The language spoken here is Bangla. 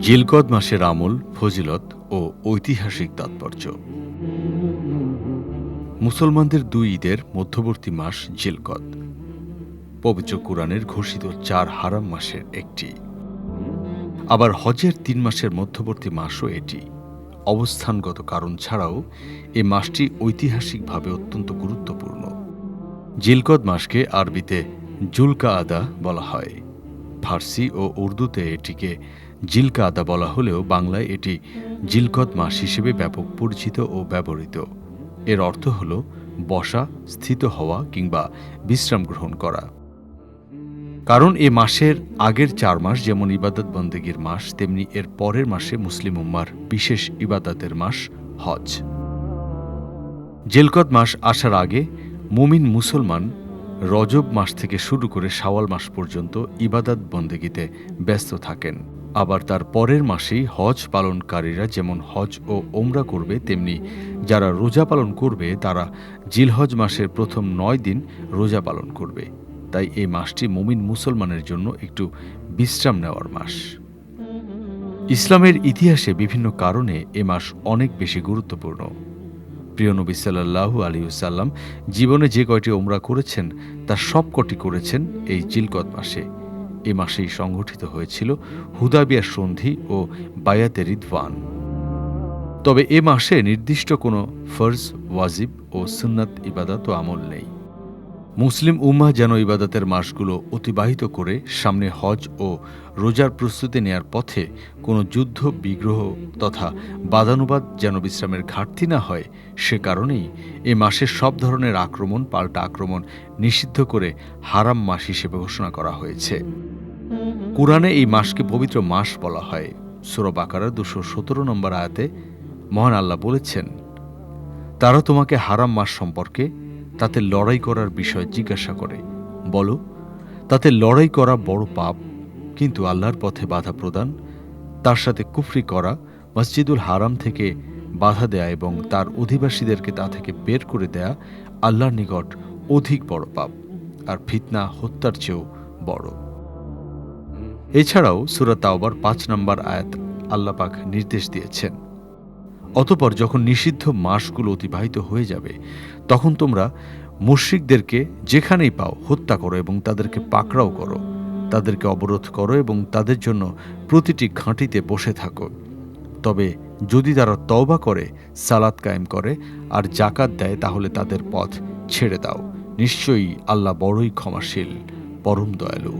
জিলকদ মাসের আমল, ফজিলত ও ঐতিহাসিক তাৎপর্য। মুসলমানদের দুই ঈদের মধ্যবর্তী মাস জিলকদ। পবিত্র কোরআনের ঘোষিত চার হারাম মাসের একটি। আবার হজের তিন মাসের মধ্যবর্তী মাসও এটি। অবস্থানগত কারণ ছাড়াও এ মাসটি ঐতিহাসিকভাবে অত্যন্ত গুরুত্বপূর্ণ। জিলকদ মাসকে আরবিতে জুলকা আদা বলা হয়। ফার্সি ও উর্দুতে এটিকে জিলকা আদা বলা হলেও বাংলায় এটি জিলকত মাস হিসেবে ব্যাপক পরিচিত ও ব্যবহৃত। এর অর্থ হল বসা, স্থিত হওয়া কিংবা বিশ্রাম গ্রহণ করা। কারণ এ মাসের আগের চার মাস যেমন ইবাদত বন্দেগীর মাস, তেমনি এর পরের মাসে মুসলিম উম্মার বিশেষ ইবাদতের মাস, হজ। জেলকদ মাস আসার আগে মুমিন মুসলমান রজব মাস থেকে শুরু করে শাওয়াল মাস পর্যন্ত ইবাদত বন্দেগীতে ব্যস্ত থাকেন। আবার তার পরের মাসেই হজ পালনকারীরা যেমন হজ ও ওমরা করবে, তেমনি যারা রোজা পালন করবে, তারা জিলহজ মাসের প্রথম নয় দিন রোজা পালন করবে। তাই এই মাসটি মুমিন মুসলমানের জন্য একটু বিশ্রাম নেওয়ার মাস। ইসলামের ইতিহাসে বিভিন্ন কারণে এ মাস অনেক বেশি গুরুত্বপূর্ণ। প্রিয় নবী সাল্লাহু আলিউসাল্লাম জীবনে যে কয়টি ওমরা করেছেন, তার সবকটি করেছেন এই জিলকত মাসে। এ মাসেই সংঘটিত হয়েছিল হুদাবিয়া সন্ধি ও বায়াতে রিদওয়ান। তবে এ মাসে নির্দিষ্ট কোনো ফর্জ, ওয়াজিব ও সুন্নাত ইবাদত ও আমল নেই। মুসলিম উম্মাহ যেন ইবাদতের মাসগুলো অতিবাহিত করে সামনে হজ ও রোজার প্রস্তুতি নেয়ার পথে কোনো যুদ্ধ, বিগ্রহ তথা বাদানুবাদ যেন বিশ্রামের ঘাটতি না হয়, সে কারণেই এ মাসের সব ধরনের আক্রমণ, পাল্টা আক্রমণ নিষিদ্ধ করে হারাম মাস হিসেবে ঘোষণা করা হয়েছে। কোরআনে এই মাসকে পবিত্র মাস বলা হয়। সুরব আকারের দুশো সতেরো নম্বর আয়াতে মহান আল্লাহ বলেছেন, তারা তোমাকে হারাম মাস সম্পর্কে তাতে লড়াই করার বিষয় জিজ্ঞাসা করে। বলো, তাতে লড়াই করা বড় পাপ, কিন্তু আল্লাহর পথে বাধা প্রদান, তার সাথে কুফরি করা, মসজিদুল হারাম থেকে বাধা দেয়া এবং তার অধিবাসীদেরকে তা থেকে বের করে দেয়া আল্লাহর নিকট অধিক বড় পাপ, আর ফিতনা হত্যার চেয়েও বড়। এছাড়াও সুরা তাওবার পাঁচ নম্বর আয়াত আল্লাপাক নির্দেশ দিয়েছেন। অতপর যখন নিষিদ্ধ মাসগুলো অতিবাহিত হয়ে যাবে, তখন তোমরা মুশ্রিকদেরকে যেখানেই পাও হত্যা করো এবং তাদেরকে পাকড়াও করো, তাদেরকে অবরোধ করো এবং তাদের জন্য প্রতিটি ঘাঁটিতে বসে থাকো। তবে যদি তারা তওবা করে, সালাত কায়েম করে আর জাকাত দেয়, তাহলে তাদের পথ ছেড়ে দাও। নিশ্চয়ই আল্লাহ বড়ই ক্ষমাশীল, পরম দয়ালু।